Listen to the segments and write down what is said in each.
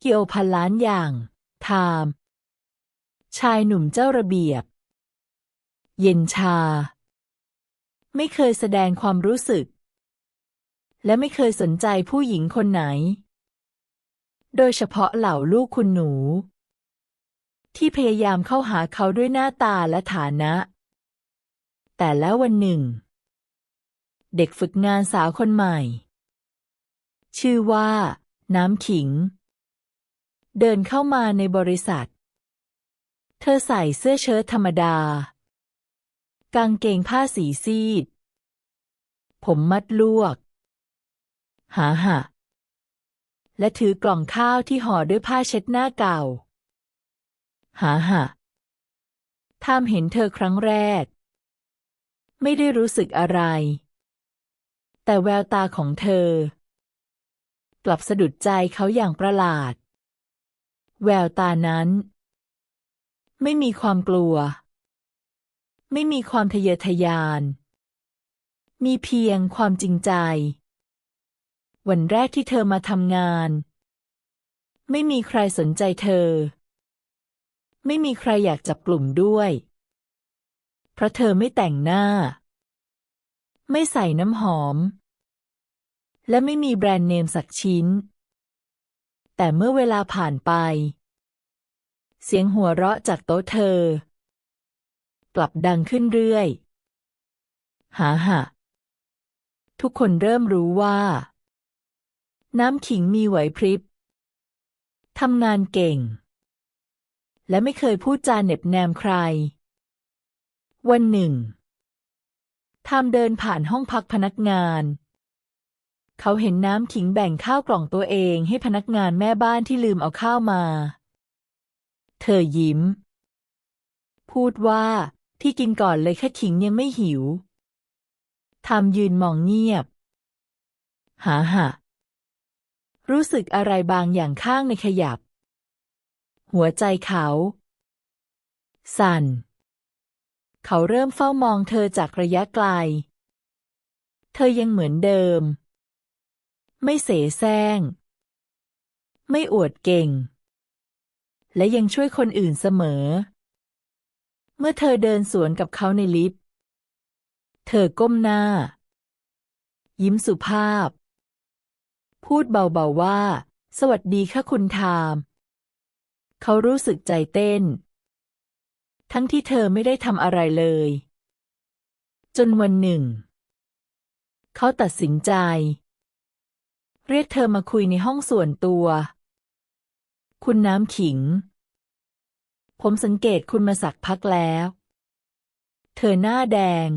เกี่ยวพันล้านอย่างไทามชายหนุ่มเจ้าระเบียบ เย็นชา ไม่เคยแสดงความรู้สึก และไม่เคยสนใจผู้หญิงคนไหน โดยเฉพาะเหล่าลูกคุณหนู ที่พยายามเข้าหาเขาด้วยหน้าตาและฐานะ แต่แล้ววันหนึ่ง เด็กฝึกงานสาวคนใหม่ ชื่อว่า น้ำขิง เดินเข้ามาในบริษัท เธอใส่เสื้อเชิ้ตธรรมดา กางเกงผ้าสีซีด ผมมัดลวก หาหะและถือกล่องข้าวที่ห่อด้วยผ้าเช็ดหน้าเก่า หาหะทามเห็นเธอครั้งแรก ไม่ได้รู้สึกอะไร แต่แววตาของเธอ กลับสะดุดใจเขาอย่างประหลาด แววตานั้น ไม่มีความกลัว ไม่มีความทะเยอทะยาน มีเพียงความจริงใจ วันแรกที่เธอมาทำงาน ไม่มีใครสนใจเธอ ไม่มีใครอยากจับกลุ่มด้วย เพราะเธอไม่แต่งหน้า ไม่ใส่น้ำหอม และไม่มีแบรนด์เนมสักชิ้น แต่เมื่อเวลาผ่านไป เสียงหัวเราะจากโต๊ะเธอ กลับดังขึ้นเรื่อย หาหะทุกคนเริ่มรู้ว่า น้ำขิงมีไหวพริบทำงานเก่ง และไม่เคยพูดจาเหน็บแนมใคร วันหนึ่งทามเดินผ่านห้องพักพนักงาน เขาเห็นน้ำขิงแบ่งข้าวกล่องตัวเองให้พนักงานแม่บ้านที่ลืมเอาข้าวมา เธอยิ้ม พูดว่าที่กินก่อนเลยแค่ขิงยังไม่หิวทามยืนมองเงียบ หาหะรู้สึกอะไรบางอย่างข้างในขยับ หัวใจเขา สั่น เขาเริ่มเฝ้ามองเธอจากระยะไกล เธอยังเหมือนเดิม ไม่เสแสร้ง ไม่อวดเก่ง และยังช่วยคนอื่นเสมอ เมื่อเธอเดินสวนกับเขาในลิฟต์ เธอก้มหน้า ยิ้มสุภาพ พูดเบาๆว่า สวัสดีค่ะคุณทาม เขารู้สึกใจเต้น ทั้งที่เธอไม่ได้ทำอะไรเลย จนวันหนึ่ง เขาตัดสินใจ เรียกเธอมาคุยในห้องส่วนตัว คุณน้ำขิง ผมสังเกตคุณมาสักพักแล้ว เธอหน้าแดง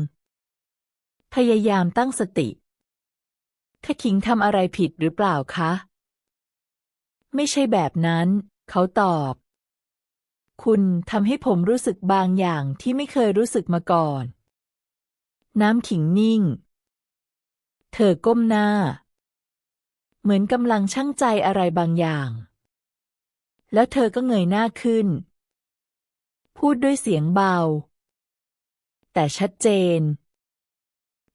พยายามตั้งสติข้าขิงทำอะไรผิดหรือเปล่าคะ ไม่ใช่แบบนั้น เขาตอบ คุณทำให้ผมรู้สึกบางอย่างที่ไม่เคยรู้สึกมาก่อน น้ำขิงนิ่ง เธอก้มหน้า เหมือนกำลังชั่งใจอะไรบางอย่าง แล้วเธอก็เงยหน้าขึ้น พูดด้วยเสียงเบา แต่ชัดเจน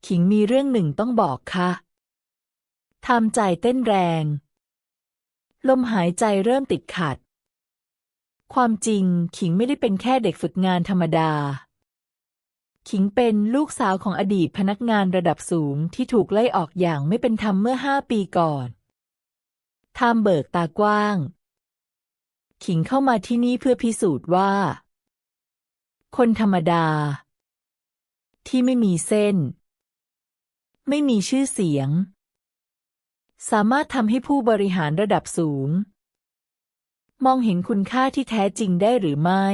ขิงมีเรื่องหนึ่งต้องบอกค่ะทำใจเต้นแรง ลมหายใจเริ่มติดขัด ความจริงขิงไม่ได้เป็นแค่เด็กฝึกงานธรรมดา ขิงเป็นลูกสาวของอดีตพนักงานระดับสูงที่ถูกไล่ออกอย่างไม่เป็นธรรมเมื่อห้าปีก่อน ทามเบิกตากว้าง ขิงเข้ามาที่นี่เพื่อพิสูจน์ว่า คนธรรมดา ที่ไม่มีเส้น ไม่มีชื่อเสียง สามารถทำให้ผู้บริหารระดับสูง มองเห็นคุณค่าที่แท้จริงได้หรือไม่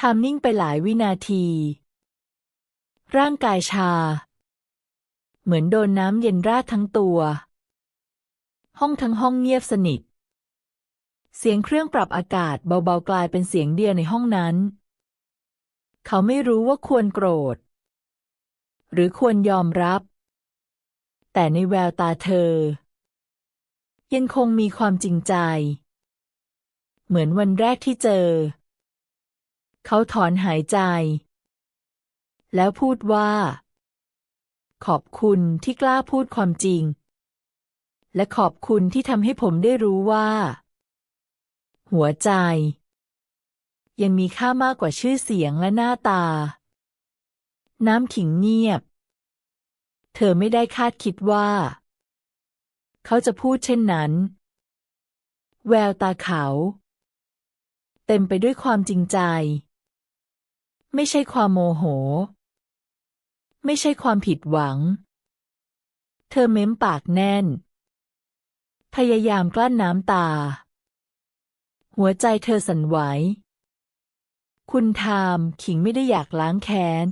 ทำนิ่งไปหลายวินาที ร่างกายชา เหมือนโดนน้ำเย็นราดทั้งตัว ห้องทั้งห้องเงียบสนิท เสียงเครื่องปรับอากาศเบาๆกลายเป็นเสียงเดียวในห้องนั้น เขาไม่รู้ว่าควรโกรธ หรือควรยอมรับ แต่ในแววตาเธอ ยังคงมีความจริงใจ เหมือนวันแรกที่เจอ เขาถอนหายใจ แล้วพูดว่า ขอบคุณที่กล้าพูดความจริง และขอบคุณที่ทำให้ผมได้รู้ว่า หัวใจ ยังมีค่ามากกว่าชื่อเสียงและหน้าตา น้ำขิงเงียบ เธอไม่ได้คาดคิดว่า เขาจะพูดเช่นนั้น แววตาเขา เต็มไปด้วยความจริงใจ ไม่ใช่ความโมโห ไม่ใช่ความผิดหวัง เธอเม้มปากแน่น พยายามกลั้นน้ำตา หัวใจเธอสั่นไหว คุณทามขิงไม่ได้อยากล้างแค้น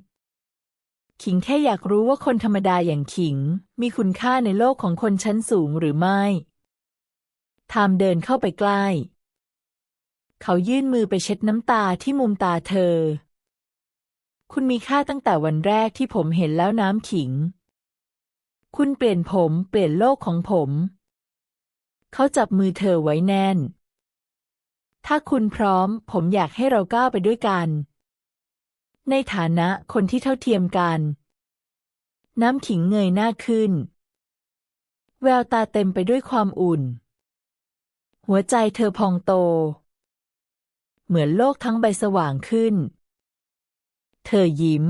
ขิงแค่อยากรู้ว่าคนธรรมดาอย่างขิง มีคุณค่าในโลกของคนชั้นสูงหรือไม่ ทามเดินเข้าไปใกล้ เขายื่นมือไปเช็ดน้ำตาที่มุมตาเธอ คุณมีค่าตั้งแต่วันแรกที่ผมเห็นแล้วน้ำขิง คุณเปลี่ยนผมเปลี่ยนโลกของผม เขาจับมือเธอไว้แน่น ถ้าคุณพร้อม ผมอยากให้เราก้าวไปด้วยกัน ในฐานะคนที่เท่าเทียมกัน น้ำขิงเงยหน้าขึ้น แววตาเต็มไปด้วยความอุ่น หัวใจเธอพองโต เหมือนโลกทั้งใบสว่างขึ้น เธอยิ้ม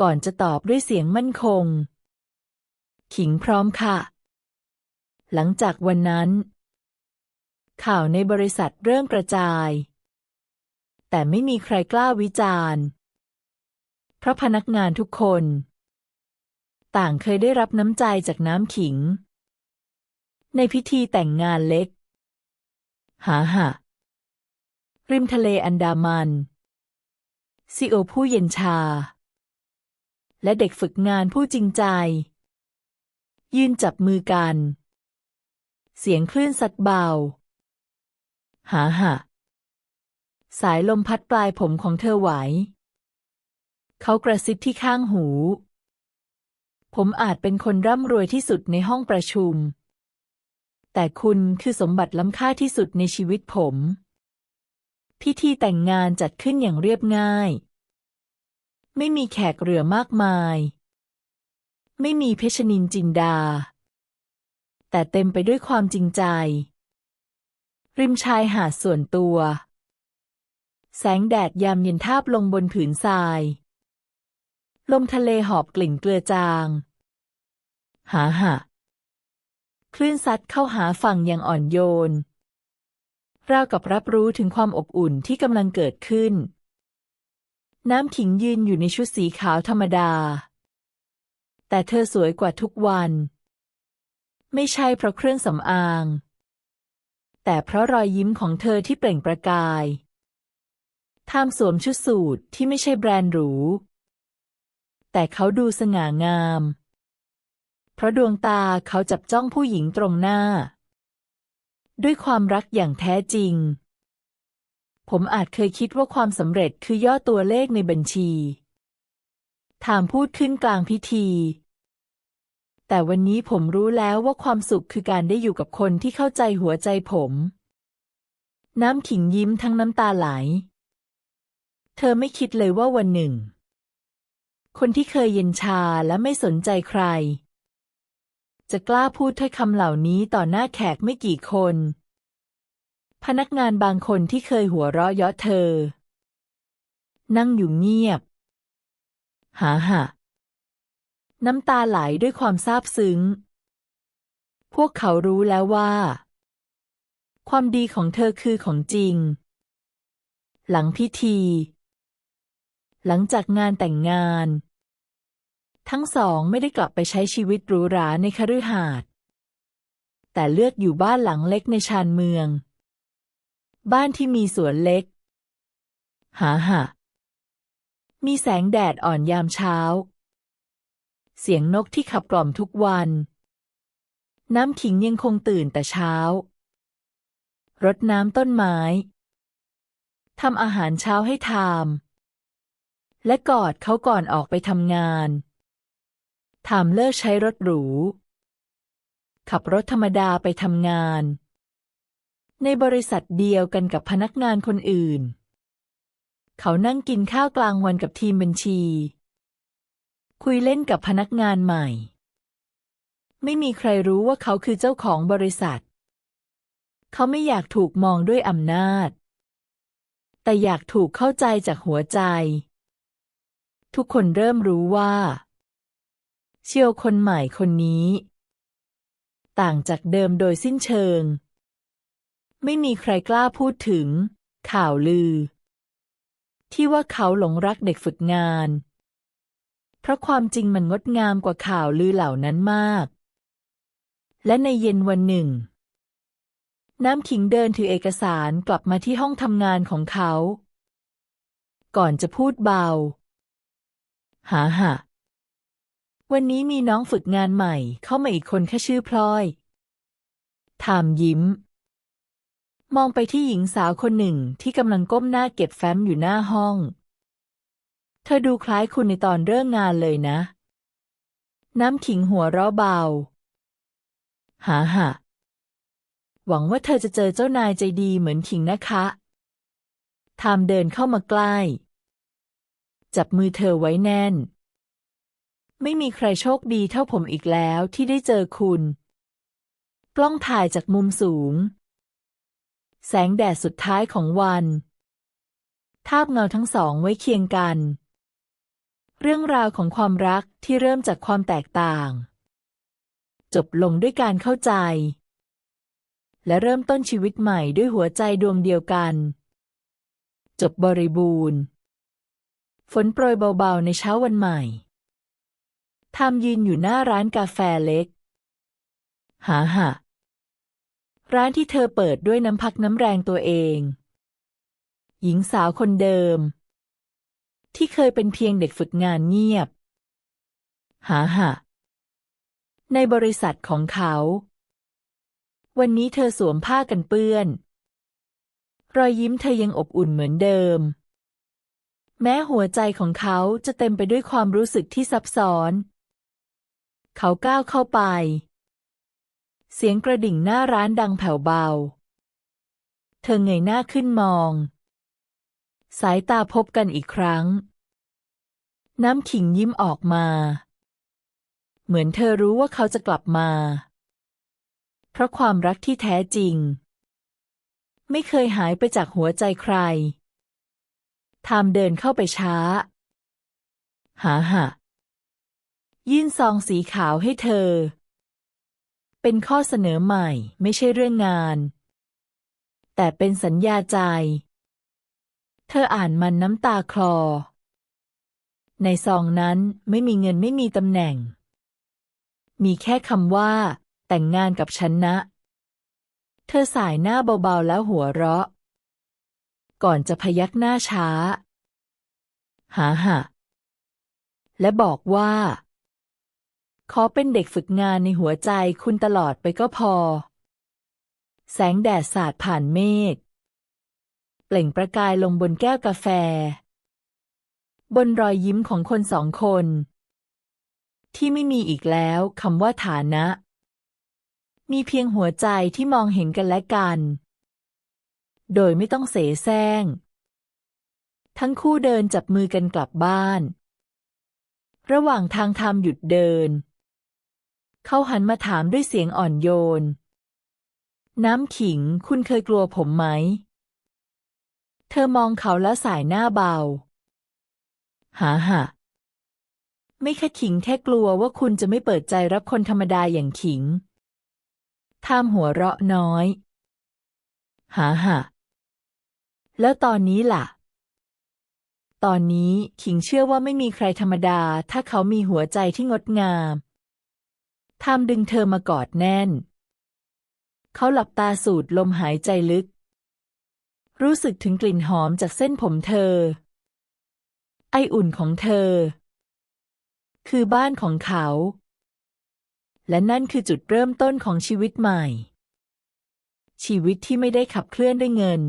ก่อนจะตอบด้วยเสียงมั่นคง ขิงพร้อมค่ะ หลังจากวันนั้น ข่าวในบริษัทเริ่มกระจาย แต่ไม่มีใครกล้าวิจารณ์ เพราะพนักงานทุกคน ต่างเคยได้รับน้ำใจจากน้ำขิง ในพิธีแต่งงานเล็ก หาหะริมทะเลอันดามันซีโอผู้เย็นชา และเด็กฝึกงานผู้จริงใจ ยืนจับมือกัน เสียงคลื่นสัดเบา หาหะสายลมพัดปลายผมของเธอไหว เขากระซิบที่ข้างหู ผมอาจเป็นคนร่ำรวยที่สุดในห้องประชุม แต่คุณคือสมบัติล้ำค่าที่สุดในชีวิตผม พิธีแต่งงานจัดขึ้นอย่างเรียบง่าย ไม่มีแขกเรือมากมาย ไม่มีเพชรนินจินดา แต่เต็มไปด้วยความจริงใจ ริมชายหาดส่วนตัว แสงแดดยามเย็นทาบลงบนผืนทราย ลมทะเลหอบกลิ่นเกลือจาง หาหะคลื่นซัดเข้าหาฝั่งอย่างอ่อนโยนราวกับรับรู้ถึงความอบอุ่นที่กำลังเกิดขึ้น น้ำขิงยืนอยู่ในชุดสีขาวธรรมดา แต่เธอสวยกว่าทุกวัน ไม่ใช่เพราะเครื่องสำอาง แต่เพราะรอยยิ้มของเธอที่เปล่งประกายท่ามสวมชุดสูทที่ไม่ใช่แบรนด์หรู แต่เขาดูสง่างาม เพราะดวงตาเขาจับจ้องผู้หญิงตรงหน้า ด้วยความรักอย่างแท้จริง ผมอาจเคยคิดว่าความสำเร็จคือย่อตัวเลขในบัญชีถามพูดขึ้นกลางพิธี แต่วันนี้ผมรู้แล้วว่าความสุขคือการได้อยู่กับคนที่เข้าใจหัวใจผม น้ำขิงยิ้มทั้งน้ำตาไหล เธอไม่คิดเลยว่าวันหนึ่ง คนที่เคยเย็นชาและไม่สนใจใคร จะกล้าพูดถ้อยคำเหล่านี้ต่อหน้าแขกไม่กี่คน พนักงานบางคนที่เคยหัวเราะเยาะเธอ นั่งอยู่เงียบ หาหะ น้ำตาไหลด้วยความซาบซึ้ง พวกเขารู้แล้วว่า ความดีของเธอคือของจริง หลังพิธี หลังจากงานแต่งงาน ทั้งสองไม่ได้กลับไปใช้ชีวิตหรูหราในคฤหาสน์แต่เลือกอยู่บ้านหลังเล็กในชานเมือง บ้านที่มีสวนเล็ก หาหะมีแสงแดดอ่อนยามเช้า เสียงนกที่ขับกล่อมทุกวัน น้ำขิงยังคงตื่นแต่เช้า รดน้ำต้นไม้ทำอาหารเช้าให้ทามและกอดเขาก่อนออกไปทำงานทามเลิกใช้รถหรู ขับรถธรรมดาไปทำงาน ในบริษัทเดียวกันกับพนักงานคนอื่น เขานั่งกินข้าวกลางวันกับทีมบัญชี คุยเล่นกับพนักงานใหม่ ไม่มีใครรู้ว่าเขาคือเจ้าของบริษัท เขาไม่อยากถูกมองด้วยอำนาจ แต่อยากถูกเข้าใจจากหัวใจ ทุกคนเริ่มรู้ว่า เชียวคนใหม่คนนี้ ต่างจากเดิมโดยสิ้นเชิง ไม่มีใครกล้าพูดถึง ข่าวลือ ที่ว่าเขาหลงรักเด็กฝึกงาน เพราะความจริงมันงดงามกว่าข่าวลือเหล่านั้นมาก และในเย็นวันหนึ่ง น้ำขิงเดินถือเอกสารกลับมาที่ห้องทำงานของเขา ก่อนจะพูดเบา หาหะวันนี้มีน้องฝึกงานใหม่เข้ามาอีกคนแค่ชื่อพลอยถามยิ้ม มองไปที่หญิงสาวคนหนึ่งที่กำลังก้มหน้าเก็บแฟ้มอยู่หน้าห้อง เธอดูคล้ายคุณในตอนเริ่มงานเลยนะ น้ำขิงหัวเราะเบา หาหะหวังว่าเธอจะเจอเจ้านายใจดีเหมือนขิงนะคะทามเดินเข้ามาใกล้ จับมือเธอไว้แน่น ไม่มีใครโชคดีเท่าผมอีกแล้วที่ได้เจอคุณ กล้องถ่ายจากมุมสูง แสงแดดสุดท้ายของวัน ทาบเงาทั้งสองไว้เคียงกัน เรื่องราวของความรักที่เริ่มจากความแตกต่าง จบลงด้วยการเข้าใจ และเริ่มต้นชีวิตใหม่ด้วยหัวใจดวงเดียวกัน จบบริบูรณ์ ฝนโปรยเบาๆในเช้าวันใหม่ทามยืนอยู่หน้าร้านกาแฟเล็ก หาหะร้านที่เธอเปิดด้วยน้ำพักน้ำแรงตัวเอง หญิงสาวคนเดิม ที่เคยเป็นเพียงเด็กฝึกงานเงียบ หาหะในบริษัทของเขา วันนี้เธอสวมผ้ากันเปื้อน รอยยิ้มเธอยังอบอุ่นเหมือนเดิม แม้หัวใจของเขาจะเต็มไปด้วยความรู้สึกที่ซับซ้อน เขาก้าวเข้าไป เสียงกระดิ่งหน้าร้านดังแผ่วเบา เธอเงยหน้าขึ้นมอง สายตาพบกันอีกครั้ง น้ำขิงยิ้มออกมา เหมือนเธอรู้ว่าเขาจะกลับมา เพราะความรักที่แท้จริง ไม่เคยหายไปจากหัวใจใครทามเดินเข้าไปช้า หาหะยื่นซองสีขาวให้เธอ เป็นข้อเสนอใหม่ไม่ใช่เรื่องงาน แต่เป็นสัญญาใจ เธออ่านมันน้ำตาคลอ ในซองนั้นไม่มีเงินไม่มีตำแหน่ง มีแค่คำว่า แต่งงานกับฉันนะ เธอสายหน้าเบาๆแล้วหัวเราะ ก่อนจะพยักหน้าช้า หาหะและบอกว่า ขอเป็นเด็กฝึกงานในหัวใจคุณตลอดไปก็พอ แสงแดดสาดผ่านเมฆ เปล่งประกายลงบนแก้วกาแฟ บนรอยยิ้มของคนสองคน ที่ไม่มีอีกแล้วคำว่าฐานะ มีเพียงหัวใจที่มองเห็นกันและกัน โดยไม่ต้องเสแสร้ง ทั้งคู่เดินจับมือกันกลับบ้าน ระหว่างทางทำหยุดเดิน เขาหันมาถามด้วยเสียงอ่อนโยนน้ำขิงคุณเคยกลัวผมไหม ธอมองเขาแล้วสายหน้าเบา หาหะไม่แค่ขิงแค่กลัวว่าคุณจะไม่เปิดใจรับคนธรรมดาอย่างขิงทามหัวเราะน้อย หาหะแล้วตอนนี้ล่ะ ตอนนี้ขิงเชื่อว่าไม่มีใครธรรมดา ถ้าเขามีหัวใจที่งดงามทามดึงเธอมากอดแน่น เขาหลับตาสูดลมหายใจลึก รู้สึกถึงกลิ่นหอมจากเส้นผมเธอ ไออุ่นของเธอ คือบ้านของเขา และนั่นคือจุดเริ่มต้นของชีวิตใหม่ ชีวิตที่ไม่ได้ขับเคลื่อนด้วยเงิน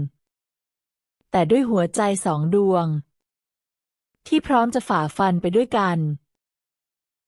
แต่ด้วยหัวใจสองดวง ที่พร้อมจะฝ่าฟันไปด้วยกัน